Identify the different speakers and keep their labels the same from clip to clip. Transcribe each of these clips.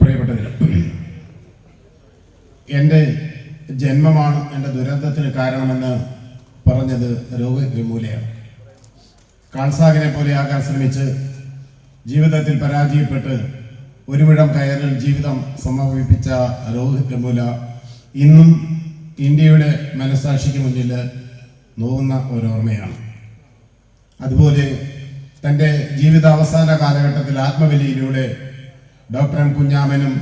Speaker 1: പ്രിയപ്പെട്ടതിന് എന്റെ ജന്മമാണ് എന്റെ ദുരന്തത്തിന് കാരണമെന്ന് പറഞ്ഞത് രോഹിത് വിമൂലയാണ്. കാൺസാഗിനെ പോലെ ആകാൻ ശ്രമിച്ച് ജീവിതത്തിൽ പരാജയപ്പെട്ട് ഒരു മുഴം കയറിൽ ജീവിതം സമാപിപ്പിച്ച രോഹിത് ഇന്നും ഇന്ത്യയുടെ മനസാക്ഷിക്ക് മുന്നിൽ നോവുന്ന ഒരോർമ്മയാണ്. അതുപോലെ തന്റെ ജീവിതാവസാന കാലഘട്ടത്തിൽ ആത്മബലിയിലൂടെ ഡോക്ടർ എം കുഞ്ഞാമനും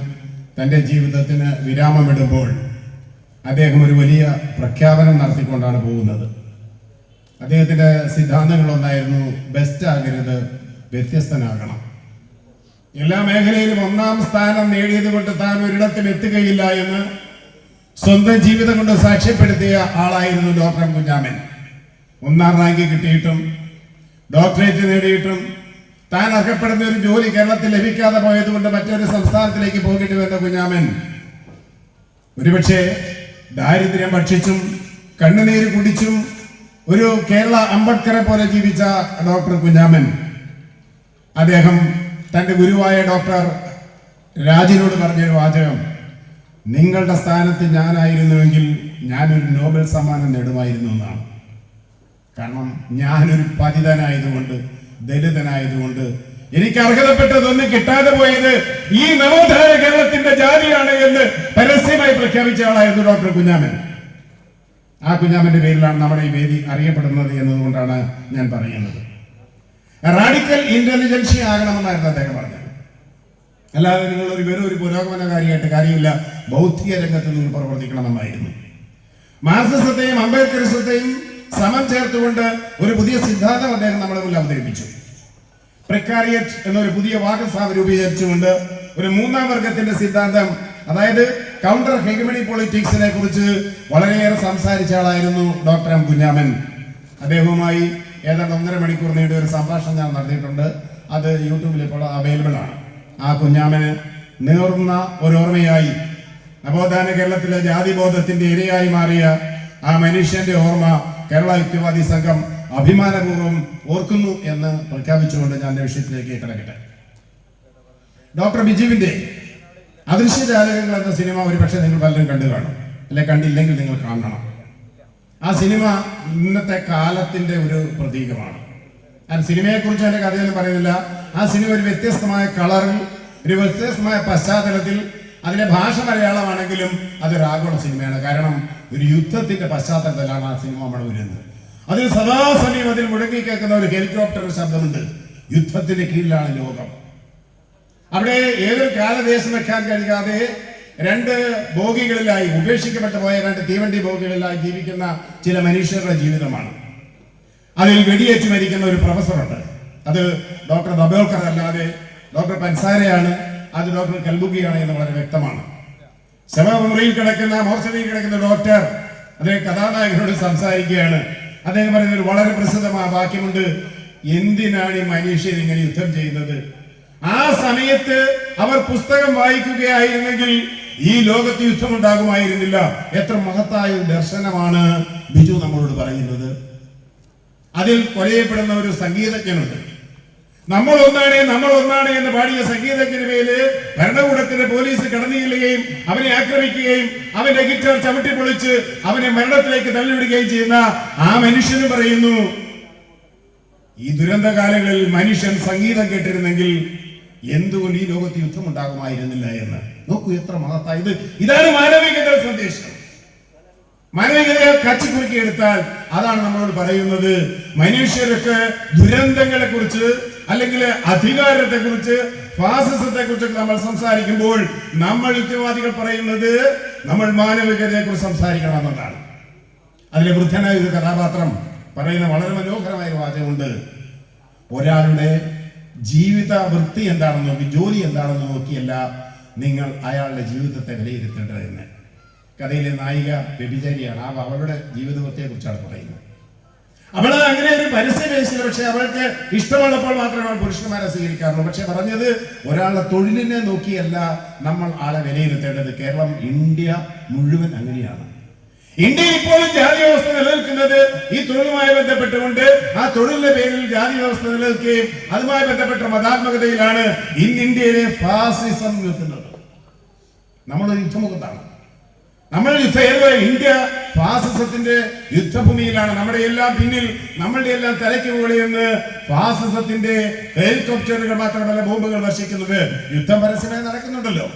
Speaker 1: തന്റെ ജീവിതത്തിന് വിരാമമിടുമ്പോൾ അദ്ദേഹം ഒരു വലിയ പ്രഖ്യാപനം നടത്തിക്കൊണ്ടാണ് പോകുന്നത്. അദ്ദേഹത്തിന്റെ സിദ്ധാന്തങ്ങളൊന്നായിരുന്നു ബെസ്റ്റ് ആകരുത് വ്യത്യസ്തനാകണം. എല്ലാ മേഖലയിലും ഒന്നാം സ്ഥാനം നേടിയത് കൊണ്ട് താൻ ഒരിടത്തിൽ എത്തുകയില്ല എന്ന് സ്വന്തം ജീവിതം കൊണ്ട് സാക്ഷ്യപ്പെടുത്തിയ ആളായിരുന്നു ഡോക്ടർ കുഞ്ഞാമൻ. ഒന്നാം റാങ്ക് കിട്ടിയിട്ടും ഡോക്ടറേറ്റ് നേടിയിട്ടും താൻ അർഹപ്പെടുന്ന ഒരു ജോലി കേരളത്തിൽ ലഭിക്കാതെ പോയതുകൊണ്ട് മറ്റൊരു സംസ്ഥാനത്തിലേക്ക് പോകേണ്ടി വന്ന കുഞ്ഞാമൻ. ഒരുപക്ഷെ ദാരിദ്ര്യം ഭക്ഷിച്ചും കണ്ണുനീര് കുടിച്ചും ഒരു കേരള അംബേദ്കറെ പോലെ ജീവിച്ച ഡോക്ടർ കുഞ്ഞാമൻ. അദ്ദേഹം തന്റെ ഗുരുവായ ഡോക്ടർ രാജിനോട് പറഞ്ഞൊരു വാചകം. നിങ്ങളുടെ സ്ഥാനത്ത് ഞാനായിരുന്നുവെങ്കിൽ ഞാനൊരു നോബൽ സമ്മാനം നേടുമായിരുന്നു എന്നാണ്. കാരണം ഞാനൊരു പതിതനായതുകൊണ്ട് ദലിതനായതുകൊണ്ട് എനിക്ക് അർഹതപ്പെട്ടതൊന്നും കിട്ടാതെ പോയത് ഈ നവോത്ഥാന കേരളത്തിന്റെ ജാതിയാണ് എന്ന് പരസ്യമായി പ്രഖ്യാപിച്ച ആളായിരുന്നു ഡോക്ടർ കുഞ്ഞാമൻ. ആ കുഞ്ഞാമന്റെ പേരിലാണ് നമ്മുടെ ഈ വേദി അറിയപ്പെടുന്നത് എന്നതുകൊണ്ടാണ് ഞാൻ പറയുന്നത്. റാഡിക്കൽ ഇന്റലിജൻസി ആകണമെന്നായിരുന്നു അദ്ദേഹം പറഞ്ഞത്. അല്ലാതെ നിങ്ങൾ ഒരു വെറും ഒരു പുരോഗമനകാരിയായിട്ട് കാര്യമില്ല. ബൗദ്ധിക രംഗത്ത് നിങ്ങൾ പ്രവർത്തിക്കണമെന്നായിരുന്നു. മാർക്സിസത്തെയും അംബേദ്കറിസത്തെയും സമം ചേർത്തുകൊണ്ട് ഒരു പുതിയ സിദ്ധാന്തം അദ്ദേഹം നമ്മുടെ മുന്നിൽ അവതരിപ്പിച്ചു. പ്രിക്കാരിയറ്റ് എന്നൊരു പുതിയ വാദസാമ രൂപീകരിച്ചുകൊണ്ട് ഒരു മൂന്നാം വർഗത്തിന്റെ സിദ്ധാന്തം അതായത് കൗണ്ടർ ഹെഗമണി പൊളിറ്റിക്സിനെ കുറിച്ച് വളരെയേറെ സംസാരിച്ച ആളായിരുന്നു ഡോക്ടർ എം കുഞ്ഞാമൻ. അദ്ദേഹവുമായി ഏതാണ്ട് ഒന്നര മണിക്കൂർ നീണ്ട ഒരു സംഭാഷണം ഞാൻ നടത്തിയിട്ടുണ്ട്. അത് യൂട്യൂബിൽ ഇപ്പോൾ അവൈലബിൾ ആണ്. ആ കുഞ്ഞാമന് നേർന്ന ഒരു ഓർമ്മയായി. നവോത്ഥാന കേരളത്തിലെ ജാതിബോധത്തിന്റെ ഇരയായി മാറിയ ആ മനുഷ്യന്റെ ഓർമ്മ കേരള യുക്തിവാദി സംഘം അഭിമാനപൂർവം ഓർക്കുന്നു എന്ന് പ്രഖ്യാപിച്ചുകൊണ്ട് ഞാൻ വിഷയത്തിലേക്ക് കിടക്കട്ടെ. ഡോക്ടർ ബിജുവിന്റെ അദൃശ്യജാലകങ്ങൾ എന്ന സിനിമ ഒരുപക്ഷെ നിങ്ങൾ പലരും കണ്ടു കാണും. അല്ലെ കണ്ടില്ലെങ്കിൽ നിങ്ങൾ കാണണം. ആ സിനിമ ഇന്നത്തെ കാലത്തിന്റെ ഒരു പ്രതീകമാണ്. ഞാൻ സിനിമയെ കുറിച്ച് എന്റെ കഥയൊന്നും പറയുന്നില്ല. ആ സിനിമ ഒരു വ്യത്യസ്തമായ കളറിൽ ഒരു വ്യത്യസ്തമായ പശ്ചാത്തലത്തിൽ അതിന്റെ ഭാഷ മലയാളമാണെങ്കിലും അതൊരു ആഗോള സിനിമയാണ്. കാരണം ഒരു യുദ്ധത്തിന്റെ പശ്ചാത്തലത്തിലാണ് ആ സിനിമ നമ്മൾ വരുന്നത്. അതിൽ സദാസമയം അതിൽ മുഴങ്ങി കേൾക്കുന്ന ഒരു ഹെലികോപ്റ്റർ ശബ്ദമുണ്ട്. യുദ്ധത്തിന്റെ കീഴിലാണ് ലോകം. അവിടെ ഏതൊരു കാലദേശം വെക്കാൻ കഴിയാതെ രണ്ട് ബോഗികളിലായി ഉപേക്ഷിക്കപ്പെട്ടു പോയ രണ്ട് തീവണ്ടി ബോഗികളിലായി ജീവിക്കുന്ന ചില മനുഷ്യരുടെ ജീവിതമാണ്. അതിൽ വെടിയേറ്റ് മരിക്കുന്ന ഒരു പ്രൊഫസറുണ്ട്. അത് ഡോക്ടർ ദബോൾക്കർ അല്ലാതെ ഡോക്ടർ പൻസാരയാണ്. അത് ഡോക്ടർ കൽബുഗിയാണ് എന്ന് വളരെ വ്യക്തമാണ്. ശവമുറിയിൽ കിടക്കുന്ന മോർച്ചറിയിൽ കിടക്കുന്ന ഡോക്ടർ അദ്ദേഹം കഥാനായകനോട് സംസാരിക്കുകയാണ്. അദ്ദേഹം പറയുന്ന ഒരു വളരെ പ്രസിദ്ധമായ വാക്യമുണ്ട് എന്തിനാണ് ഈ മനുഷ്യൻ ഇങ്ങനെ യുദ്ധം ചെയ്യുന്നത്? ആ സമയത്ത് അവർ പുസ്തകം വായിക്കുകയായിരുന്നെങ്കിൽ ഈ ലോകത്ത് യുദ്ധം ഉണ്ടാകുമായിരുന്നില്ല എത്ര മഹത്തായ ഒരു ദർശനമാണ് ബിജു നമ്മളോട് പറയുന്നത്. അതിൽ കൊലയപ്പെടുന്ന ഒരു സംഗീതജ്ഞനുണ്ട്. നമ്മൾ ഒന്നാണ് നമ്മൾ ഒന്നാണ് എന്ന് പാടിയ സംഗീതജ്ഞന് മേൽ ഭരണകൂടത്തിന്റെ പോലീസ് കടന്നു ചെല്ലുകയും അവനെ ആക്രമിക്കുകയും അവന്റെ ഗിറ്റാർ ചവിട്ടി പൊളിച്ച് അവനെ മരണത്തിലേക്ക് തള്ളിവിടുകയും ചെയ്യുന്ന ആ മനുഷ്യന് പറയുന്നു ഈ ദുരന്ത കാലങ്ങളിൽ മനുഷ്യൻ സംഗീതം കേട്ടിരുന്നെങ്കിൽ എന്തുകൊണ്ട് ഈ ലോകത്ത് യുദ്ധം ഉണ്ടാകുമായിരുന്നില്ല എന്ന്? നോക്കൂ എത്ര മഹത്തായത് ഇതാണ് മാനവികതയുടെ സന്ദേശം. മാനവികതയെ കച്ചിക്കുറുക്കി എടുത്താൽ അതാണ് നമ്മളോട് പറയുന്നത്. മനുഷ്യർക്ക് ദുരന്തങ്ങളെ കുറിച്ച് അല്ലെങ്കിൽ അധികാരത്തെ കുറിച്ച് ഫാസിസത്തെ കുറിച്ചൊക്കെ നമ്മൾ സംസാരിക്കുമ്പോൾ നമ്മൾ യുക്തിവാദികൾ പറയുന്നത് നമ്മൾ മാനവികതയെ കുറിച്ച് സംസാരിക്കണം എന്നതാണ്. അതിലെ വൃദ്ധനായ ഒരു കഥാപാത്രം പറയുന്ന വളരെ മനോഹരമായ വാചകമുണ്ട്. ഒരാളുടെ ജീവിത വൃത്തി എന്താണെന്ന് നോക്കി ജോലി എന്താണെന്ന് നോക്കിയല്ല നിങ്ങൾ അയാളുടെ ജീവിതത്തെ വിലയിരുത്തേണ്ടത് കഥയിലെ നായിക വ്യഭിചാരിയാണ്. ആ അവളുടെ ജീവിതത്തെക്കുറിച്ചാണ് കുറിച്ചാണ് പറയുന്നത്. അവൾ അങ്ങനെ ഒരു പരസ്യം പക്ഷെ അവൾക്ക് ഇഷ്ടമുള്ളപ്പോൾ മാത്രമേ അവൾ പുരുഷന്മാരെ സ്വീകരിക്കാറുള്ളൂ. പക്ഷെ പറഞ്ഞത് ഒരാളുടെ തൊഴിലിനെ നോക്കിയല്ല നമ്മൾ ആളെ വിലയിരുത്തേണ്ടത്. കേരളം ഇന്ത്യ മുഴുവൻ അങ്ങനെയാണ്. ഇന്ത്യ ഇപ്പോഴും ജാതി വ്യവസ്ഥ നിലനിൽക്കുന്നത് ഈ തൊഴിലുമായി ബന്ധപ്പെട്ടുകൊണ്ട് ആ തൊഴിലിന്റെ പേരിൽ ജാതി വ്യവസ്ഥ നിലനിൽക്കുകയും അതുമായി ബന്ധപ്പെട്ട മതാത്മകതയിലാണ് ഇന്ന് ഇന്ത്യയിലെ ഫാസിസം നിൽക്കുന്നത്. നമ്മളൊരു യുദ്ധമുഖത്താണ്. നമ്മൾ യുദ്ധ ഇന്ത്യ ഫാസിസത്തിന്റെ യുദ്ധഭൂമിയിലാണ്. നമ്മുടെ എല്ലാം പിന്നിൽ നമ്മളുടെ എല്ലാം തലയ്ക്ക് മുകളിൽ നിന്ന് ഫാസിസത്തിന്റെ ഹെലികോപ്റ്ററുകൾ മാത്രമല്ല ബോംബുകൾ വർഷിക്കുന്നത്. യുദ്ധം പരസ്യമായി നടക്കുന്നുണ്ടല്ലോ.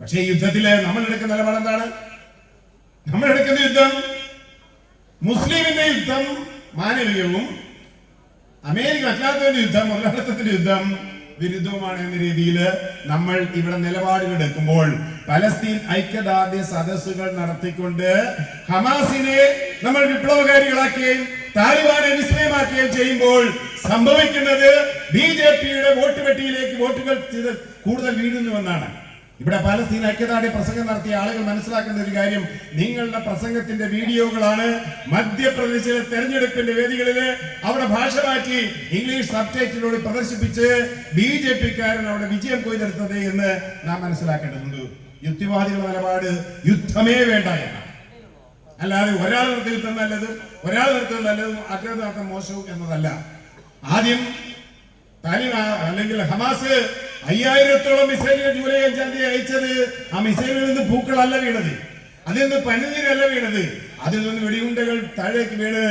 Speaker 1: പക്ഷേ യുദ്ധത്തിൽ നമ്മൾ എടുക്കുന്ന നിലപാട് എന്താണ്? നമ്മൾ എടുക്കുന്ന യുദ്ധം മുസ്ലിമിന്റെ യുദ്ധം മാനവികവും അമേരിക്ക അല്ലാത്തതിന്റെ യുദ്ധം മുതലാളിത്തത്തിന്റെ യുദ്ധം വിരുദ്ധവുമാണ് എന്ന രീതിയിൽ നമ്മൾ ഇവിടെ നിലപാടുകൾ എടുക്കുമ്പോൾ പലസ്തീൻ ഐക്യദാർഢ്യ സദസ്സുകൾ നടത്തിക്കൊണ്ട് ഹമാസിനെ നമ്മൾ വിപ്ലവകാരികളാക്കുകയും താലിബാനെ വിസ്മയമാക്കുകയും ചെയ്യുമ്പോൾ സംഭവിക്കുന്നത് ബി ജെ പിയുടെ വോട്ട് പെട്ടിയിലേക്ക് വോട്ടുകൾ കൂടുതൽ വീഴുന്നുവെന്നാണ്. ഇവിടെ പലസ്തീൻ ഐക്യദാർഢ്യ പ്രസംഗം നടത്തിയ ആളുകൾ മനസ്സിലാക്കുന്ന ഒരു കാര്യം നിങ്ങളുടെ പ്രസംഗത്തിന്റെ വീഡിയോകളാണ് മധ്യപ്രദേശിലെ തെരഞ്ഞെടുപ്പിന്റെ വേദികളിൽ അവിടെ ഭാഷ മാറ്റി ഇംഗ്ലീഷ് സബ്ജക്റ്റിലൂടെ പ്രദർശിപ്പിച്ച് ബി ജെ പിക്കാരൻ അവിടെ വിജയം കൊയ്തെടുത്തത് എന്ന് നാം മനസ്സിലാക്കേണ്ടതുണ്ട്. യുക്തിവാദികളുടെ നിലപാട് യുദ്ധമേ വേണ്ട എന്നാണ്. അല്ലാതെ ഒരാൾ നിർത്തി യുദ്ധം നല്ലതും? ഒരാൾ നിർത്തി നല്ലതും അറ്റേ മോശവും എന്നതല്ല. ആദ്യം താലിബാ അല്ലെങ്കിൽ ഹമാസ് അയ്യായിരത്തോളം മിസൈലുകൾ ജൂലൈ അഞ്ചാം തീയതി അയച്ചത് ആ മിസൈലിൽ നിന്ന് പൂക്കളല്ല വീണത്. അതിൽ നിന്ന് പനിനീരല്ല വീണത്. അതിൽ നിന്ന് വെടിയുണ്ടകൾ താഴേക്ക് വീണ്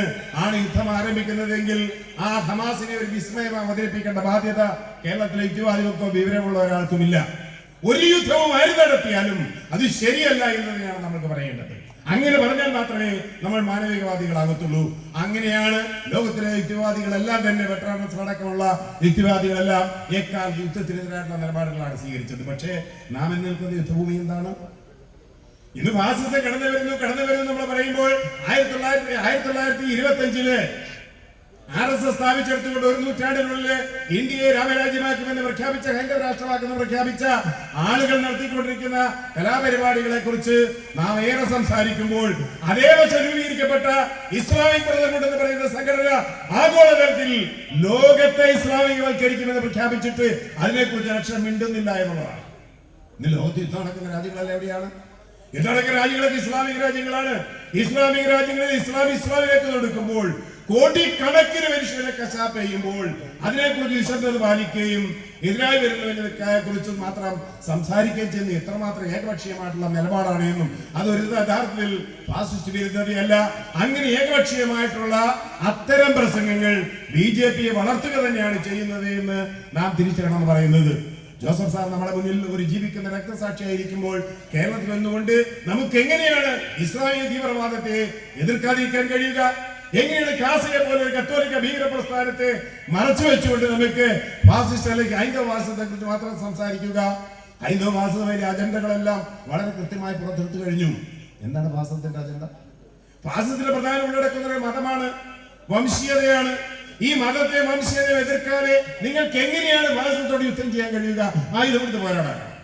Speaker 1: ആണ് യുദ്ധം ആരംഭിക്കുന്നതെങ്കിൽ ആ ഹമാസിനെ ഒരു വിസ്മയം അവതരിപ്പിക്കേണ്ട ബാധ്യത കേരളത്തിലെ യുക്തിവാദികൾക്കോ വിവരമുള്ള ഒരാൾക്കുമില്ല. ഒരു യുദ്ധവും ആര് നടത്തിയാലും അത് ശരിയല്ല എന്ന് തന്നെയാണ് നമ്മൾക്ക് പറയേണ്ടത്. അങ്ങനെ പറഞ്ഞാൽ മാത്രമേ നമ്മൾ മാനവികവാദികളാകത്തുള്ളൂ. അങ്ങനെയാണ് ലോകത്തിലെ യുക്തിവാദികളെല്ലാം തന്നെ വെട്ടറാമസ് അടക്കമുള്ള യുക്തിവാദികളെല്ലാം ഏക്കാൽ യുദ്ധത്തിനെതിരായിട്ടുള്ള നിലപാടുകളാണ് സ്വീകരിച്ചത്. പക്ഷേ നാം നിൽക്കുന്ന യുദ്ധഭൂമി എന്താണ്? ഇന്ന് ഫാസിസം കടന്നു വരുന്നു കടന്നു വരുന്നു നമ്മൾ പറയുമ്പോൾ ആയിരത്തി തൊള്ളായിരത്തി ആയിരത്തി തൊള്ളായിരത്തി ഇരുപത്തി അഞ്ചിൽ എസ് സ്ഥാപിച്ചെടുത്തുകൊണ്ട് ഒരു നൂറ്റാണ്ടിനുള്ളിൽ ഇന്ത്യയെ രാമരാജ്യമാക്കുമെന്ന് പ്രഖ്യാപിച്ച ഹൈന്ദവ രാഷ്ട്രമാക്കുമെന്ന് പ്രഖ്യാപിച്ച ആളുകൾ നടത്തിക്കൊണ്ടിരിക്കുന്ന കലാപരിപാടികളെ കുറിച്ച് നാം ഏറെ സംസാരിക്കുമ്പോൾ അതേ വശം രൂപീകരിക്കപ്പെട്ട ഇസ്ലാമിക് ബ്രദർഹുഡ് പറയുന്ന സംഘടന ആഗോളതലത്തിൽ ലോകത്തെ ഇസ്ലാമികവൽക്കരിക്കുമെന്ന് പ്രഖ്യാപിച്ചിട്ട് അതിനെക്കുറിച്ച് അക്ഷരം മിണ്ടുന്നില്ല എന്നുള്ളതാണ്. ഇന്ന് ലോകത്ത് യുദ്ധം നടക്കുന്ന രാജ്യങ്ങളെല്ലാം എവിടെയാണ്? യുദ്ധം നടക്കുന്ന രാജ്യങ്ങളൊക്കെ ഇസ്ലാമിക രാജ്യങ്ങളാണ്. ഇസ്ലാമിക രാജ്യങ്ങളിൽ ഇസ്ലാം ഇസ്ലാമിലേക്ക് നടക്കുമ്പോൾ കോടിക്കണക്കിന് മനുഷ്യരെ കശാപ്പ് ചെയ്യുമ്പോൾ അതിനെക്കുറിച്ച് നിശബ്ദത പാലിക്കുകയും എതിരായി വരുന്നവരെ കുറിച്ച് മാത്രം സംസാരിക്കുകയും ചെയ്യുന്ന എത്രമാത്രം ഏകപക്ഷീയമായിട്ടുള്ള നിലപാടാണ് എന്നും അതൊരു യഥാർത്ഥത്തിൽ ഫാസിസ്റ്റ് വിരുദ്ധതയല്ല. അങ്ങനെ ഏകപക്ഷീയമായിട്ടുള്ള അത്തരം പ്രസംഗങ്ങൾ ബി ജെ പിയെ വളർത്തുക തന്നെയാണ് ചെയ്യുന്നത് എന്ന് നാം തിരിച്ചറിയണമെന്ന് പറയുന്നത്. ജോസഫ് സാർ നമ്മുടെ മുന്നിൽ ഒരു ജീവിക്കുന്ന രക്തസാക്ഷിയായിരിക്കുമ്പോൾ കേരളത്തിൽ നിന്നുകൊണ്ട് നമുക്ക് എങ്ങനെയാണ് ഇസ്ലാമിക തീവ്രവാദത്തെ എതിർക്കാതിരിക്കാൻ കഴിയുക? എങ്ങനെയാണ് കാസിനെ പോലെ ഒരു കത്തോലിക്ക ഭീകര പ്രസ്ഥാനത്തെ മറച്ചു വെച്ചുകൊണ്ട് നമുക്ക് ഫാസിസ്റ്റ് അല്ലെങ്കിൽ കുറിച്ച് മാത്രം സംസാരിക്കുക? ഹൈന്ദവ അജണ്ടകളെല്ലാം വളരെ കൃത്യമായി പുറത്തെടുത്തു കഴിഞ്ഞു. എന്താണ് ഫാസത്തിന്റെ അജണ്ട? ഫാസത്തിന്റെ പ്രധാന ഉള്ളടക്കുന്ന മതമാണ് വംശീയതയാണ്. ഈ മതത്തെ വംശീയതയെ എതിർക്കാതെ നിങ്ങൾക്ക് എങ്ങനെയാണ് ഫാസത്തോട് യുദ്ധം ചെയ്യാൻ കഴിയുക? ആ എടുത്ത് പോരാടാൻ.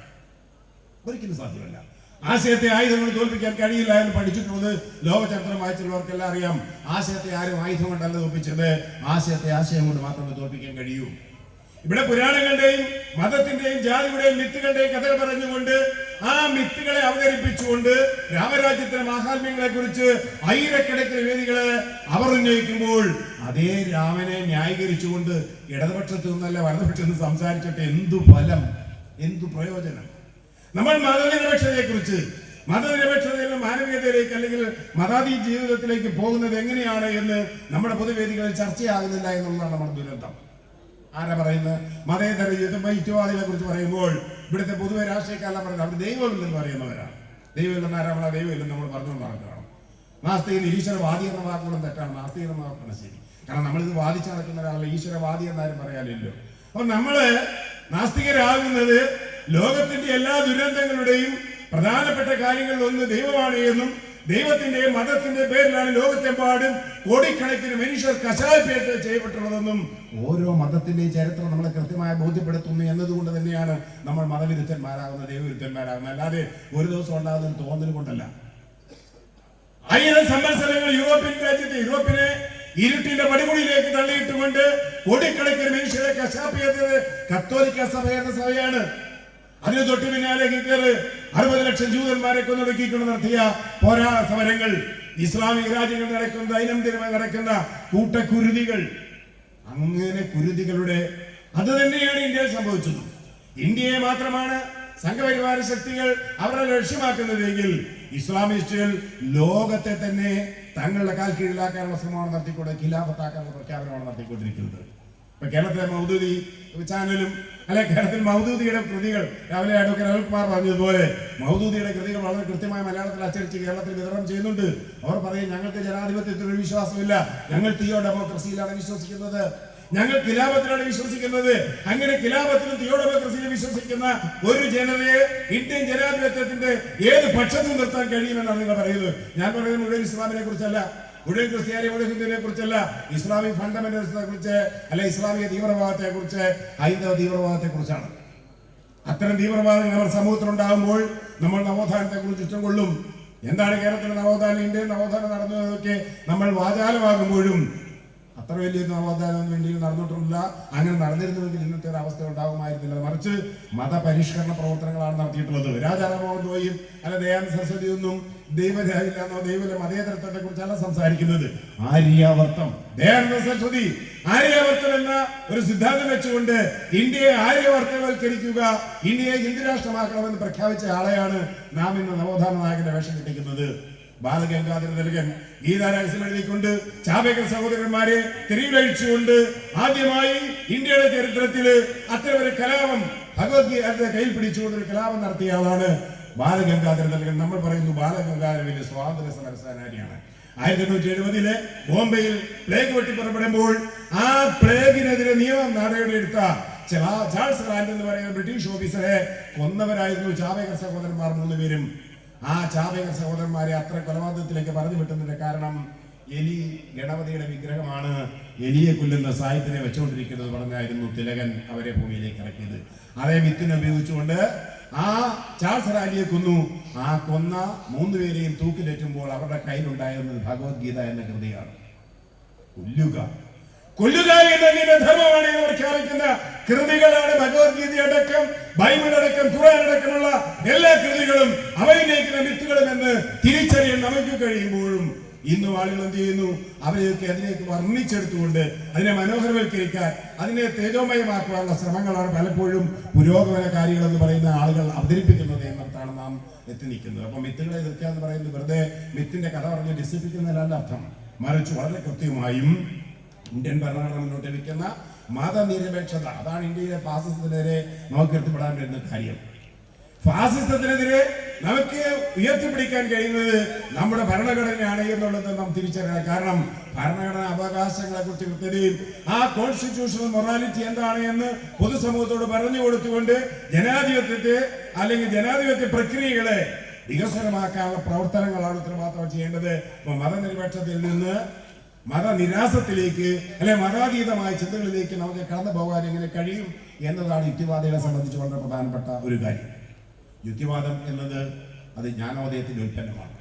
Speaker 1: ഒരിക്കലും സാധ്യമല്ല. ആശയത്തെ ആയുധങ്ങൾ തോൽപ്പിക്കാൻ കഴിയില്ല എന്ന് പഠിച്ചിട്ടുള്ളത് ലോകചരിത്രം വായിച്ചുള്ളവർക്കെല്ലാം അറിയാം. ആശയത്തെ ആരും ആയുധം കൊണ്ടല്ല തോൽപ്പിച്ചത്. ആശയത്തെ ആശയം കൊണ്ട് മാത്രമേ തോൽപ്പിക്കാൻ കഴിയൂ. ഇവിടെ പുരാണങ്ങളുടെയും മതത്തിന്റെയും ജാതിയുടെയും മിത്തുകളുടെയും കഥകൾ പറഞ്ഞുകൊണ്ട് ആ മിത്തുകളെ അവതരിപ്പിച്ചുകൊണ്ട് രാമരാജ്യത്തിലെ മഹാത്മ്യങ്ങളെ കുറിച്ച് ആയിരക്കണക്കിന് വേദികളെ അവർ ഉന്നയിക്കുമ്പോൾ അതേ രാമനെ ന്യായീകരിച്ചുകൊണ്ട് ഇടതുപക്ഷത്തു നിന്നല്ല വലതുപക്ഷത്തു നിന്ന് സംസാരിച്ചിട്ട് എന്തു ഫലം എന്തു പ്രയോജനം? നമ്മൾ മതനിരപേക്ഷതയെ കുറിച്ച് മതനിരപേക്ഷതയിൽ നിന്ന് മാനവികതയിലേക്ക് അല്ലെങ്കിൽ മതാധി ജീവിതത്തിലേക്ക് പോകുന്നത് എങ്ങനെയാണ് എന്ന് നമ്മുടെ പൊതുവേദികളിൽ ചർച്ചയാകുന്നില്ല എന്നുള്ളതാണ് നമ്മുടെ ദുരന്തം. ആരാ പറയുന്നത്? മതേതര യുദ്ധവാദികളെ കുറിച്ച് പറയുമ്പോൾ ഇവിടുത്തെ പൊതുവെ രാഷ്ട്രീയക്കാരെല്ലാം പറയുന്നത് അവർ ദൈവമില്ലെന്ന് പറയുന്നവരാണ്. ദൈവമില്ലെന്ന് ആരാ പറഞ്ഞാൽ ദൈവമില്ലെന്ന് നമ്മൾ പറഞ്ഞു നടക്കുകയാണ് നാസ്തികൻ ഈശ്വരവാദി എന്ന വാക്കുകളും തെറ്റാണ്. നാസ്തിക എന്ന വാക്കാണ് ശരി. കാരണം നമ്മളിത് വാദിച്ചു നടക്കുന്ന ഒരാളല്ല ഈശ്വരവാദി എന്നാരും പറയാനില്ലോ അപ്പൊ നമ്മൾ നാസ്തികരാകുന്നത് ലോകത്തിന്റെ എല്ലാ ദുരന്തങ്ങളുടെയും പ്രധാനപ്പെട്ട കാര്യങ്ങളിൽ ഒന്ന് ദൈവമാണ് എന്നും ദൈവത്തിന്റെ മതത്തിന്റെ പേരിലാണ് ലോകത്തെമ്പാടും കോടിക്കണക്കിന് മനുഷ്യർ കഷായപ്പേറ്റ് ചെയ്യപ്പെട്ടുള്ളതെന്നും ഓരോ മതത്തിന്റെയും ചരിത്രം നമ്മളെ കൃത്യമായി ബോധ്യപ്പെടുത്തുന്നു എന്നതുകൊണ്ട് തന്നെയാണ് നമ്മൾ മതവിരുദ്ധന്മാരാകുന്നത് ദൈവവിരുദ്ധന്മാരാകുന്നത്. അല്ലാതെ ഒരു ദിവസം ഉണ്ടാകുന്ന തോന്നൽ കൊണ്ടല്ല. ആയിരം സമ്മത്സരങ്ങൾ യൂറോപ്യൻ രാജ്യത്തെ യൂറോപ്പിനെ ഇരുട്ടിന്റെ പടിമുടിയിലേക്ക് തള്ളിയിട്ടുകൊണ്ട് കോടിക്കണക്കിന് മനുഷ്യരെ കശാപ്പ് ചെയ്തത് കത്തോലിക്ക സഭ എന്ന സഭയാണ്. അതിന് തൊട്ട് പിന്നാലെ ഹിറ്റ്ലർ അറുപത് ലക്ഷം ജൂതന്മാരെ കൊന്നൊടുക്കിക്കൊണ്ട് നടത്തിയ പോരാ സമരങ്ങൾ ഇസ്ലാമിക രാജ്യങ്ങളിൽ നടക്കുന്ന ദൈനംദിന നടക്കുന്ന കൂട്ടക്കുരുതികൾ. അങ്ങനെ കുരുതികളുടെ അത് തന്നെയാണ് ഇന്ത്യയിൽ സംഭവിച്ചത്. ഇന്ത്യയെ മാത്രമാണ് സംഘപരിവാര ശക്തികൾ അവരെ ലക്ഷ്യമാക്കുന്നതെങ്കിൽ ഇസ്ലാമിസ്റ്റുകൾ ലോകത്തെ തന്നെ തങ്ങളുടെ കാൽ കീഴിലാക്കാനുള്ള ശ്രമമാണ് നടത്തിക്കൊണ്ട് ഖിലാഫത്താക്കാനുള്ള പ്രഖ്യാപനമാണ് നടത്തിക്കൊണ്ടിരിക്കുന്നത്. ഇപ്പൊ കേരളത്തിലെ മൗദൂദി ചാനലും അല്ലെ കേരളത്തിൽ മൗദൂദിയുടെ കൃതികൾ രാവിലെ അഡ്വക്കേറ്റ് അനിൽകുമാർ പറഞ്ഞതുപോലെ മൗദൂദിയുടെ കൃതികൾ വളരെ കൃത്യമായി മലയാളത്തിൽ അച്ചടിച്ച് കേരളത്തിൽ വിതരണം ചെയ്യുന്നുണ്ട്. അവർ പറയും ഞങ്ങൾക്ക് ജനാധിപത്യത്തിൽ ഒരു വിശ്വാസമില്ല. ഞങ്ങൾ തിയോ ഡെമോക്രസിയിലാണ് വിശ്വസിക്കുന്നത്. ഞങ്ങൾ കിലാപത്തിലാണ് വിശ്വസിക്കുന്നത്. അങ്ങനെ കിലാപത്തിലും തിയോ ഡെമോക്രസിയിലും വിശ്വസിക്കുന്ന ഒരു ജനതയെ ഇന്ത്യൻ ജനാധിപത്യത്തിന്റെ ഏത് പക്ഷത്തും നിർത്താൻ കഴിയുമെന്നാണ് നിങ്ങൾ പറയുന്നത്. ഞാൻ പറയുന്നത് മുഴുവൻ ഇസ്ലാമിനെ കുറിച്ചല്ല മുഴുവൻ ക്രിസ്ത്യാനി മുഴുവൻ ഹിന്ദുവിനെ കുറിച്ചല്ല ഇസ്ലാമിക് ഫണ്ടമെന്റലിസത്തെ കുറിച്ച് അല്ലെ ഇസ്ലാമിക തീവ്രവാദത്തെ കുറിച്ച് ഹൈന്ദവ തീവ്രവാദത്തെ കുറിച്ചാണ്. അത്തരം തീവ്രവാദങ്ങൾ നമ്മുടെ സമൂഹത്തിലുണ്ടാകുമ്പോൾ നമ്മൾ നവോത്ഥാനത്തെ കുറിച്ച് ഇഷ്ടം കൊള്ളും. എന്താണ് കേരളത്തിലെ നവോത്ഥാനം ഇന്ത്യയിൽ നവോത്ഥാനം നടന്നതൊക്കെ നമ്മൾ വാചാലമാകുമ്പോഴും അത്ര വലിയ നവോത്ഥാനം ഇന്ത്യയിൽ നടന്നിട്ടില്ല. അങ്ങനെ നടന്നിരുന്നുവെങ്കിൽ ഇന്നത്തെ ഒരു അവസ്ഥ ഉണ്ടാകുമായിരുന്നില്ല. മറിച്ച് മതപരിഷ്കരണ പ്രവർത്തനങ്ങളാണ് നടത്തിയിട്ടുള്ളത്. രാജാറാമോഹൻ റോയും അല്ല ദയാനന്ദ സരസ്വതിയൊന്നും ദൈവരാജില്ലെന്നോ ദൈവത്തിലെ മതേതരത്വത്തെ കുറിച്ചല്ല സംസാരിക്കുന്നത്. ആര്യാവർത്തം. ദയാനന്ദ സരസ്വതി ആര്യാവർത്തം എന്ന ഒരു സിദ്ധാന്തം വെച്ചുകൊണ്ട് ഇന്ത്യയെ ആര്യവർത്തവൽക്കരിക്കുക ഇന്ത്യയെ ഹിന്ദുരാഷ്ട്രമാക്കണമെന്ന് പ്രഖ്യാപിച്ച ആളെയാണ് നാം ഇന്ന് നവോത്ഥാന നായകന്റെ വേഷം കെട്ടിക്കുന്നത്. ബാലഗംഗാധര തിലകൻ ഗീതാരാജം എഴുതിക്കൊണ്ട് ചാബേക്കർ സഹോദരന്മാരെ തെരുവിലഴിച്ചുകൊണ്ട് ആദ്യമായി ഇന്ത്യയുടെ ചരിത്രത്തിൽ അത്ര ഒരു കലാപം ഭഗവത്ഗീത കയ്യിൽ പിടിച്ചുകൊണ്ട് ഒരു കലാപം നടത്തിയ ആളാണ് ബാലഗംഗാധര തിലകൻ നമ്മൾ പറയുന്നു ബാലഗംഗാധര വലിയ സ്വാതന്ത്ര്യ സമര സേനാനിയാണ്. ആയിരത്തി എണ്ണൂറ്റി എഴുപതിൽ ബോംബെയിൽ പ്ലേഗ് വെട്ടി പുറപ്പെടുമ്പോൾ ആ പ്ലേഗിനെതിരെ നിയമം നടപടിയെടുത്ത ചാൾസ് റാൻഡ് എന്ന് പറയുന്ന ബ്രിട്ടീഷ് ഓഫീസറെ കൊന്നവരായിരുന്നു ചാവേകർ സഹോദരന്മാർ മൂന്നുപേരും. ആ ചാവേകർ സഹോദരന്മാരെ അത്ര കൊലപാതകത്തിലേക്ക് പറഞ്ഞു വിട്ടുന്നതിന്റെ കാരണം എലി ഗണപതിയുടെ വിഗ്രഹമാണ്. എലിയെ കൊല്ലുന്ന സാഹിത്യനെ വെച്ചുകൊണ്ടിരിക്കുന്നത് പറഞ്ഞായിരുന്നു തിലകൻ അവരെ ഭൂമിയിലേക്ക് ഇറക്കിയത്. അതേ മിത്തിനെ ഉപയോഗിച്ചുകൊണ്ട് ആ ചാൾസ് റാലിയെ കൊന്നു. ആ കൊന്ന മൂന്ന് പേരെയും തൂക്കിലേറ്റുമ്പോൾ അവരുടെ കയ്യിലുണ്ടായിരുന്നത് ഭഗവത്ഗീത എന്ന കൃതിയാണ്. കൊല്ലുക. കൊല്ലുക എന്നതിന്റെ ധർമ്മമാണ് എന്ന് പ്രഖ്യാപിക്കുന്ന കൃതികളാണ് ഭഗവത്ഗീത അടക്കം ബൈബിൾ അടക്കം ഖുറാൻ അടക്കമുള്ള എല്ലാ കൃതികളും അവയിലേക്കുന്ന മിത്തുകളും എന്ന് തിരിച്ചറിയാൻ നമുക്ക് കഴിയുമ്പോഴും ഇന്നും ആളുകൾ എന്ത് ചെയ്യുന്നു? അവരെയൊക്കെ അതിലേക്ക് വർണിച്ചെടുത്തുകൊണ്ട് അതിനെ മനോഹരവൽക്കരിക്കാൻ അതിനെ തേജോമയമാക്കുവാനുള്ള ശ്രമങ്ങളാണ് പലപ്പോഴും പുരോഗമന എന്ന് പറയുന്ന ആളുകൾ അവതരിപ്പിക്കുന്നത് എന്നർത്ഥമാണ് നാം എത്തി നിൽക്കുന്നത്. അപ്പൊ മിത്തുകളെ എതിർക്കുക എന്ന് പറയുന്നത് വെറുതെ മിത്തിന്റെ കഥ പറഞ്ഞ് ഡിസിപ്പിക്കുന്നതിലല്ല അർത്ഥം. മറിച്ച് വളരെ കൃത്യമായും ഇന്ത്യൻ ഭരണഘടന മുന്നോട്ട് വയ്ക്കുന്ന മതനിരപേക്ഷത. അതാണ് ഇന്ത്യയിലെ ഫാസിസത്തിനെതിരെ നമുക്ക് എത്തിപ്പെടാൻ വരുന്ന കാര്യം. ഫാസിസത്തിനെതിരെ നമുക്ക് ഉയർത്തിപ്പിടിക്കാൻ കഴിയുന്നത് നമ്മുടെ ഭരണഘടനയാണ് എന്നുള്ളത് നാം തിരിച്ചറിയണം. കാരണം ഭരണഘടന അവകാശങ്ങളെ കുറിച്ച് കൃത്യതയും ആ കോൺസ്റ്റിറ്റ്യൂഷണൽ മൊറാലിറ്റി എന്താണ് എന്ന് പൊതുസമൂഹത്തോട് പറഞ്ഞു കൊടുത്തുകൊണ്ട് ജനാധിപത്യത്തെ അല്ലെങ്കിൽ ജനാധിപത്യ പ്രക്രിയകളെ വികസനമാക്കാനുള്ള പ്രവർത്തനങ്ങളാണ് ഇത്രമാത്രം ചെയ്യേണ്ടത്. ഇപ്പൊ മതനിരപേക്ഷത്തിൽ നിന്ന് മതനിരാസത്തിലേക്ക് അല്ലെ മതാതീതമായ ചിന്തകളിലേക്ക് നമുക്ക് കടന്നു പോകാൻ എങ്ങനെ കഴിയും എന്നതാണ് യുക്തിവാദികളെ സംബന്ധിച്ച് വളരെ പ്രധാനപ്പെട്ട ഒരു കാര്യം. യുക്തിവാദം എന്നത് അത് ജ്ഞാനോദയത്തിന്റെ ഉൽപ്പന്നമാണ്.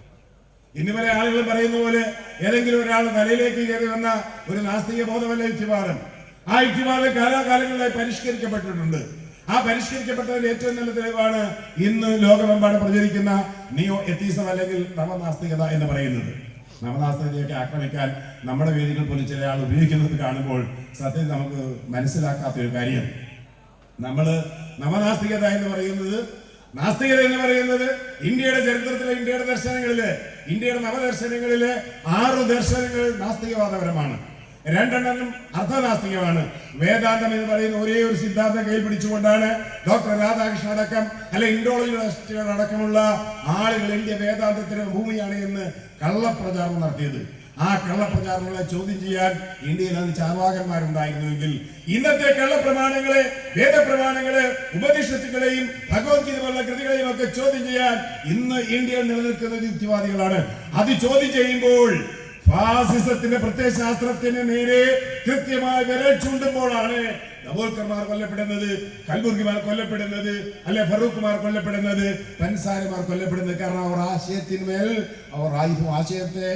Speaker 1: ഇന്ന് പല ആളുകൾ പറയുന്ന പോലെ ഏതെങ്കിലും ഒരാൾ തലയിലേക്ക് കയറി വന്ന ഒരു നാസ്തിക ബോധമല്ല യുക്തിവാദം. ആ യുക്തിവാദം കാലാകാലങ്ങളിലായി പരിഷ്കരിക്കപ്പെട്ടിട്ടുണ്ട്. ആ പരിഷ്കരിക്കപ്പെട്ടതിന് ഏറ്റവും നല്ല തെളിവാണ് ഇന്ന് ലോകമെമ്പാടും പ്രചരിക്കുന്ന നിയോ എത്തീസം അല്ലെങ്കിൽ നവനാസ്തികത എന്ന് പറയുന്നത്. നവനാസ്തികതയൊക്കെ ആക്രമിക്കാൻ നമ്മുടെ വേദികൾ പോലും ചില ആൾ ഉപയോഗിക്കുന്നത് കാണുമ്പോൾ സത്യം നമുക്ക് മനസ്സിലാക്കാത്ത ഒരു കാര്യം. നമ്മൾ നവനാസ്തികത എന്ന് പറയുന്നത് നാസ്തികത എന്ന് പറയുന്നത് ഇന്ത്യയുടെ ചരിത്രത്തിലെ ഇന്ത്യയുടെ ദർശനങ്ങളിൽ ഇന്ത്യയുടെ നവദർശനങ്ങളിലെ ആറ് ദർശനങ്ങൾ നാസ്തികവാദപരമാണ്. രണ്ടെണ്ണം അർദ്ധനാസ്തികമാണ് വേദാന്തം എന്ന് പറയുന്ന ഒരേ ഒരു സിദ്ധാന്തം കയ്യിൽ പിടിച്ചുകൊണ്ടാണ് ഡോക്ടർ രാധാകൃഷ്ണൻ അടക്കം അല്ലെ ഇൻഡോളജിസ്റ്റുകൾ അടക്കമുള്ള ആളുകൾ ഇന്ത്യ വേദാന്തത്തിന്റെ ഭൂമിയാണ് എന്ന് കള്ളപ്രചാരണം നടത്തിയത്. ആ കള്ളപ്രചാരണങ്ങളെ ചോദ്യം ചെയ്യാൻ ഇന്ത്യയിൽ അന്ന് ചാർവാകന്മാരുണ്ടായിരുന്നുവെങ്കിൽ ഇന്നത്തെ കള്ളപ്രമാണങ്ങളെ വേദപ്രമാണങ്ങളെ ഉപനിഷത്തുകളെയും ഭഗവത്ഗീത പോലുള്ള കൃതികളെയും ഒക്കെ ചോദ്യം ചെയ്യാൻ ഇന്ന് ഇന്ത്യയിൽ നിലനിൽക്കുന്ന യുക്തിവാദികളാണ്. അത് ചോദ്യം ചെയ്യുമ്പോൾ ഫാസിസത്തിന്റെ പ്രത്യയശാസ്ത്രത്തിന് നേരെ കൃത്യമായി വിരൽ ചൂണ്ടുമ്പോഴാണ് നവോൽക്കർമാർ കൊല്ലപ്പെടുന്നത് കൽബുർഗിമാർ കൊല്ലപ്പെടുന്നത് അല്ലെ ഫറൂഖ്മാർ കൊല്ലപ്പെടുന്നത് പൻസാരിമാർ കൊല്ലപ്പെടുന്നത്. കാരണം അവർ ആശയത്തിന്മേൽ അവർ ആയുധം ആശയത്തെ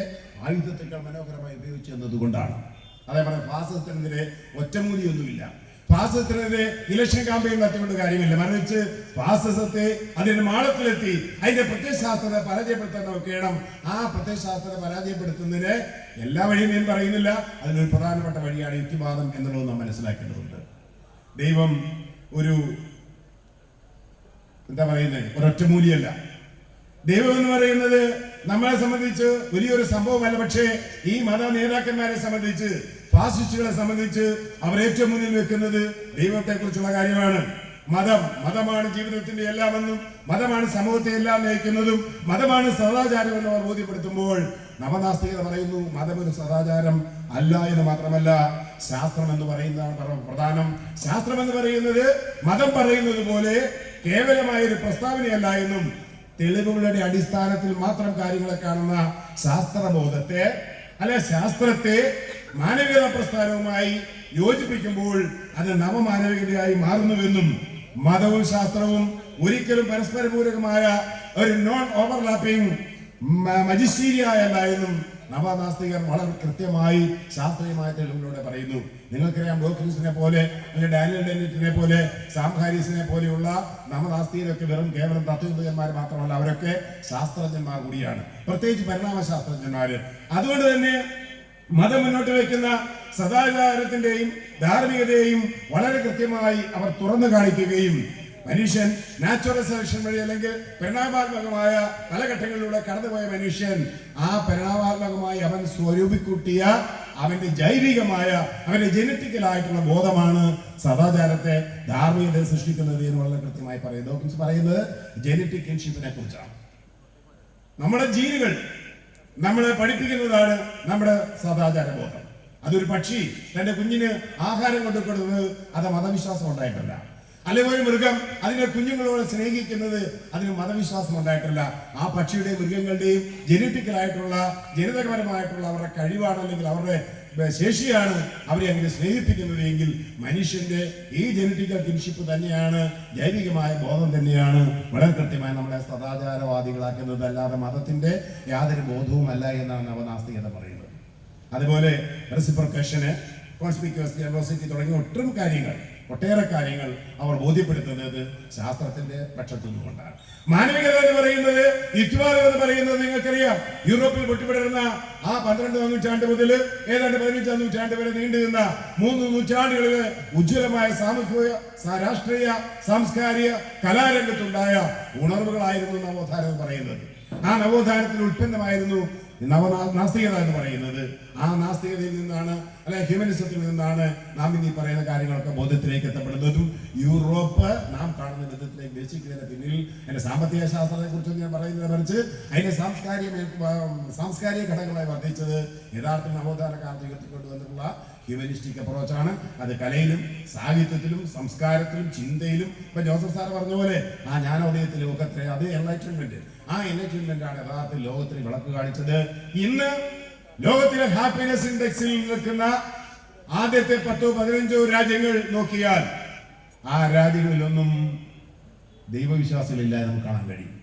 Speaker 1: ആയുധത്തെക്കാൾ മനോഹരമായി ഉപയോഗിച്ചു എന്നതുകൊണ്ടാണ്. അതേപോലെ ഫാസിസത്തിനെതിരെ ഒറ്റമൂലിയൊന്നുമില്ല. ഫാസിസത്തിനെതിരെ ഇലക്ഷൻ ക്യാമ്പയിൻ നടത്തിക്കൊണ്ട് കാര്യമില്ല. മറിച്ച് ഫാസിസത്തെ അതിന്റെ മാളത്തിലെത്തി. അതിന്റെ പ്രത്യയശാസ്ത്രത്തെ പരാജയപ്പെടുത്താൻ നമുക്ക് വേണം. ആ പ്രത്യയശാസ്ത്രത്തെ പരാജയപ്പെടുത്തുന്നതിന് എല്ലാ വഴിയും ഞാൻ പറയുന്നില്ല. അതിനൊരു പ്രധാനപ്പെട്ട വഴിയാണ് യുക്തിവാദം എന്നുള്ളത് നാം മനസ്സിലാക്കേണ്ടതുണ്ട്. ദൈവം ഒരു എന്താ പറയുന്നത് ഒരൊറ്റമൂലിയല്ല ദൈവം എന്ന് പറയുന്നത് നമ്മളെ സംബന്ധിച്ച് വലിയൊരു സംഭവമല്ല. പക്ഷേ ഈ മത നേതാക്കന്മാരെ സംബന്ധിച്ച് ഫാസിസ്റ്റുകളെ സംബന്ധിച്ച് അവർ ഏറ്റവും മുന്നിൽ വെക്കുന്നത് ദൈവത്തെ കുറിച്ചുള്ള കാര്യമാണ്. മതം മതമാണ് ജീവിതത്തിന്റെ എല്ലാമെന്നും മതമാണ് സമൂഹത്തെ എല്ലാം നയിക്കുന്നതും മതമാണ് സദാചാരം എന്ന് അവർ ബോധ്യപ്പെടുത്തുമ്പോൾ നവനാസ്തികത പറയുന്നു മതം ഒരു സദാചാരം അല്ല എന്ന് മാത്രമല്ല ശാസ്ത്രം എന്ന് പറയുന്നതാണ് പ്രധാനം. ശാസ്ത്രം എന്ന് പറയുന്നത് മതം പറയുന്നത് പോലെ കേവലമായ ഒരു പ്രസ്താവനയല്ല എന്നും തെളിവുകളുടെ അടിസ്ഥാനത്തിൽ മാത്രം കാര്യങ്ങളെ കാണുന്ന ശാസ്ത്രബോധത്തെ അല്ലെ ശാസ്ത്രത്തെ മാനവികത പ്രസ്ഥാനവുമായി യോജിപ്പിക്കുമ്പോൾ അത് നവമാനവികതയായി മാറുന്നുവെന്നും മതവും ശാസ്ത്രവും ഒരിക്കലും പരസ്പരപൂരകമായ ഒരു നോൺ ഓവർലാപ്പിംഗ് മജിസ്റ്റീരിയായല്ല എന്നും നവനാസ്തികർ വളരെ കൃത്യമായി ശാസ്ത്രീയമായ തെളിവിലൂടെ പറയുന്നു. നിങ്ങൾക്കറിയാം ഡോക്ടേഴ്സിനെ പോലെ അല്ലെങ്കിൽ ഡാനിയൽ ഡെന്നിറ്റിനെ പോലെ സാംഹാരിസിനെ പോലെയുള്ള നവനാസ്തികരൊക്കെ വെറും കേവലം തത്വചിന്തകന്മാർ മാത്രമല്ല അവരൊക്കെ ശാസ്ത്രജ്ഞന്മാർ കൂടിയാണ്. പ്രത്യേകിച്ച് പരിണാമ ശാസ്ത്രജ്ഞന്മാർ അതുകൊണ്ട് തന്നെ മതം മുന്നോട്ട് വയ്ക്കുന്ന സദാചാരത്തിന്റെയും ധാർമ്മികതയെയും വളരെ കൃത്യമായി അവർ തുറന്നു കാണിക്കുകയും മനുഷ്യൻ നാച്ചുറൽ സെലക്ഷൻ വഴി അല്ലെങ്കിൽ പരിണാമാത്മകമായ കാലഘട്ടങ്ങളിലൂടെ കടന്നുപോയ മനുഷ്യൻ ആ പരിണാമാത്മകമായി അവൻ സ്വരൂപിക്കൂട്ടിയ അവന്റെ ജൈവികമായ അവന്റെ ജനറ്റിക്കലായിട്ടുള്ള ബോധമാണ് സദാചാരത്തെ ധാർമ്മികത സൃഷ്ടിക്കുന്നത് എന്ന് വളരെ കൃത്യമായി പറയുന്നത് പറയുന്നത് ജനറ്റിക് കിൻഷിപ്പിനെ കുറിച്ചാണ്. നമ്മുടെ ജീനുകൾ നമ്മളെ പഠിപ്പിക്കുന്നതാണ് നമ്മുടെ സദാചാര ബോധം. അതൊരു പക്ഷി തന്റെ കുഞ്ഞിന് ആഹാരം കൊണ്ടു അത് മതവിശ്വാസം ഉണ്ടായിട്ടല്ല. അല്ലെങ്കിൽ ഒരു മൃഗം അതിനെ കുഞ്ഞുങ്ങളോട് സ്നേഹിക്കുന്നത് അതിന് മതവിശ്വാസം ഉണ്ടായിട്ടില്ല. ആ പക്ഷിയുടെയും മൃഗങ്ങളുടെയും ജനറ്റിക്കലായിട്ടുള്ള ജനിതകപരമായിട്ടുള്ള അവരുടെ കഴിവാണ് അല്ലെങ്കിൽ അവരുടെ ശേഷിയാണ് അവരെ അങ്ങനെ സ്നേഹിപ്പിക്കുന്നത് എങ്കിൽ മനുഷ്യന്റെ ഈ ജനറ്റിക്കൽ കിൻഷിപ്പ് തന്നെയാണ് ജൈവികമായ ബോധം തന്നെയാണ്. വളരെ കൃത്യമായി നമ്മളെ സദാചാരവാദികളാക്കുന്നത് അല്ലാതെ മതത്തിന്റെ യാതൊരു ബോധവുമല്ല എന്നാണ് നവനാസ്തികത പറയുന്നത്. അതുപോലെ റെസിപ്രൊക്കേഷന് കോൺസ്പിക്യൂസ് തുടങ്ങിയ ഒട്ടും കാര്യങ്ങൾ ഒട്ടേറെ കാര്യങ്ങൾ അവർ ബോധ്യപ്പെടുത്തുന്നത് ശാസ്ത്രത്തിന്റെ പക്ഷത്തു നിന്നുകൊണ്ടാണ് മാനവികത എന്ന് പറയുന്നത് യുക്തിവാദം എന്ന് പറയുന്നത് നിങ്ങൾക്കറിയാം. യൂറോപ്പിൽ പൊട്ടിപ്പിടരുന്ന ആ പന്ത്രണ്ടാം നൂറ്റാണ്ട് മുതൽ ഏതാണ്ട് പതിനഞ്ചാം നൂറ്റാണ്ട് വരെ നീണ്ടു നിന്ന മൂന്ന് നൂറ്റാണ്ടുകളിൽ ഉജ്ജ്വലമായ സാമൂഹിക രാഷ്ട്രീയ സാംസ്കാരിക കലാരംഗത്തുണ്ടായ ഉണർവുകളായിരുന്നു നവോത്ഥാനം പറയുന്നത്. ആ നവോത്ഥാനത്തിൽ ഉൽപ്പന്നമായിരുന്നു നവനാ നാസ്തികത എന്ന് പറയുന്നത് ആ നാസ്തികതയിൽ നിന്നാണ് അല്ലെ ഹ്യൂമനിസത്തിൽ നിന്നാണ് നാം ഇനി പറയുന്ന കാര്യങ്ങളൊക്കെ ബോധത്തിലേക്ക് എത്തപ്പെടുന്നതും. യൂറോപ്പ് നാം കാണുന്ന വിധത്തിലേക്ക് നശിക്കുന്നതിന് പിന്നിൽ അതിന്റെ സാമ്പത്തിക ശാസ്ത്രത്തെ കുറിച്ച് ഞാൻ പറയുന്നത് മറിച്ച് അതിന്റെ സാംസ്കാരിക സാംസ്കാരിക ഘടകങ്ങളായി വർദ്ധിച്ചത് യഥാർത്ഥ നവോത്ഥാന കാലത്ത് ഉയർത്തിക്കൊണ്ടുവന്നിട്ടുള്ള ഹ്യൂമനിസ്റ്റിക് അപ്രോച്ചാണ് അത് കലയിലും സാഹിത്യത്തിലും സംസ്കാരത്തിലും ചിന്തയിലും. ഇപ്പൊ ജോസഫ് സാർ പറഞ്ഞ പോലെ ആ ജ്ഞാനോദയത്തിലും ഒക്കെ അത് എൻലൈറ്റൻമെന്റ് ആ എൻലൈറ്റൻമെന്റ് യഥാർത്ഥ ലോകത്തിന് വിളക്ക് കാണിച്ചത്. ഇന്ന് ലോകത്തിലെ ഹാപ്പിനെസ് ഇൻഡെക്സിൽ നിൽക്കുന്ന ആദ്യത്തെ പത്തോ പതിനഞ്ചോ രാജ്യങ്ങൾ നോക്കിയാൽ ആ രാജ്യങ്ങളിലൊന്നും ദൈവവിശ്വാസമില്ല എന്ന് കാണാൻ കഴിയും.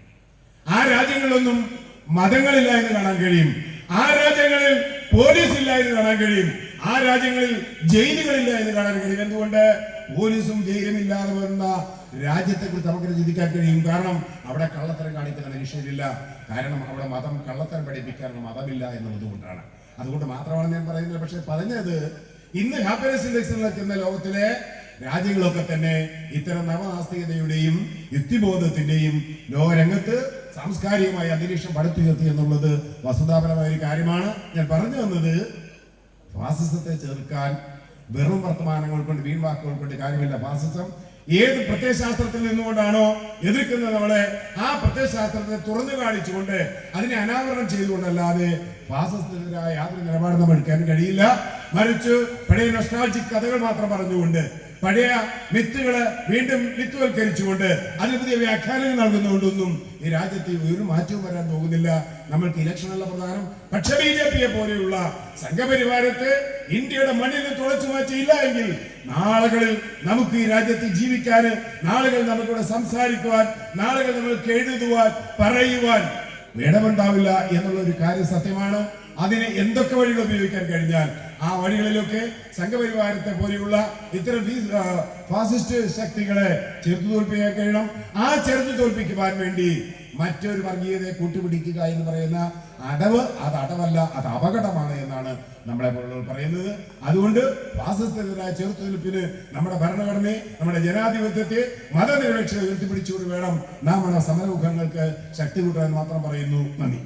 Speaker 1: ആ രാജ്യങ്ങളിലൊന്നും മതങ്ങളില്ല എന്ന് കാണാൻ കഴിയും. ആ രാജ്യങ്ങളിൽ പോലീസ് ഇല്ല എന്ന് കാണാൻ കഴിയും. ആ രാജ്യങ്ങളിൽ ജയിലുകളില്ല എന്ന് കാണാൻ കഴിയും. എന്തുകൊണ്ട്? പോലീസും ജയിലും ഇല്ലാതെ വരുന്ന രാജ്യത്തെ കുറിച്ച് നമുക്ക് ചിന്തിക്കാൻ കഴിയും. കാരണം അവിടെ കള്ളത്തരം കാണിക്കുന്ന മനുഷ്യരില്ല. കാരണം അവിടെ മതം കള്ളത്തരം പഠിപ്പിക്കാനുള്ള മതമില്ല എന്നുള്ളത് കൊണ്ടാണ്. അതുകൊണ്ട് മാത്രമാണ് ഞാൻ പറയുന്നത്. പക്ഷെ പറഞ്ഞത് ഇന്ന് ഹാപ്പിനെസ് ഇൻഡെക്സിൽ നിൽക്കുന്ന ലോകത്തിലെ രാജ്യങ്ങളൊക്കെ തന്നെ ഇത്തരം നവനാസ്തികതയുടെയും യുക്തിബോധത്തിന്റെയും ലോകരംഗത്ത് സാംസ്കാരികമായ അന്തരീക്ഷം പടുത്തുയർത്തി എന്നുള്ളത് വസ്തുതാപരമായ ഒരു കാര്യമാണ്. ഞാൻ പറഞ്ഞു വന്നത് ഫാസിസത്തെ ചെറുക്കാൻ വെറും വർത്തമാനങ്ങൾ കൊണ്ട് വീൺവാക്കുകൾ കൊണ്ട് കാര്യമില്ല. ഫാസിസം ഏത് പ്രത്യയശാസ്ത്രത്തിൽ നിന്നുകൊണ്ടാണോ എതിർക്കുന്നത് നമ്മളെ ആ പ്രത്യയശാസ്ത്രത്തെ തുറന്നു കാണിച്ചുകൊണ്ട് അതിനെ അനാവരണം ചെയ്തുകൊണ്ടല്ലാതെ ഫാസിസത്തിനെതിരായ യാതൊരു നിലപാട് നമ്മൾ എടുക്കാൻ കഴിയില്ല. മറിച്ച് പഴയ നൊസ്റ്റാൾജിക് കഥകൾ മാത്രം പറഞ്ഞുകൊണ്ട് പഴയ മിത്തുകൾ വീണ്ടും മിത്തുവൽക്കരിച്ചുകൊണ്ട് അതിന് പുതിയ വ്യാഖ്യാനങ്ങൾ നൽകുന്നതുകൊണ്ടൊന്നും ഈ രാജ്യത്ത് ഒരു മാറ്റവും വരാൻ പോകുന്നില്ല. നമ്മൾക്ക് ഇലക്ഷനല്ല പ്രധാനം. പക്ഷെ ബി ജെ പിയെ പോലെയുള്ള സംഘപരിവാരത്തെ ഇന്ത്യയുടെ മണ്ണിൽ തുളച്ചു മാറ്റിയില്ല എങ്കിൽ നാളുകളിൽ നമുക്ക് ഈ രാജ്യത്ത് ജീവിക്കാൻ നാളുകൾ നമുക്കിവിടെ സംസാരിക്കുവാൻ നാളുകൾ നമ്മൾക്ക് എഴുതുവാൻ പറയുവാൻ വേണമുണ്ടാവില്ല എന്നുള്ള ഒരു കാര്യം സത്യമാണ്. അതിന് എന്തൊക്കെ വഴികൾ ഉപയോഗിക്കാൻ കഴിഞ്ഞാൽ ആ വഴികളിലൊക്കെ സംഘപരിവാരത്തെ പോലെയുള്ള ഇത്തരം ഫാസിസ്റ്റ് ശക്തികളെ ചെറുത്തു തോൽപ്പിക്കാൻ കഴിയണം. ആ ചെറുത്തു തോൽപ്പിക്കുവാൻ വേണ്ടി മറ്റൊരു വർഗീയതയെ കൂട്ടുപിടിക്കുക എന്ന് പറയുന്ന അടവ് അത് അടവല്ല അത് അപകടമാണ് എന്നാണ് നമ്മളെ പോലുള്ളവർ പറയുന്നത്. അതുകൊണ്ട് ഫാസിസ്റ്റെതിരായ ചെറുത്തുനിൽപ്പിന് നമ്മുടെ ഭരണഘടനയെ നമ്മുടെ ജനാധിപത്യത്തെ മതനിരപേക്ഷ ഉയർത്തിപ്പിടിച്ചുകൊണ്ട് വേണം നാം നമ്മുടെ സമരമുഖങ്ങൾക്ക് ശക്തി കൂട്ടാൻ മാത്രം പറയുന്നു. നന്ദി.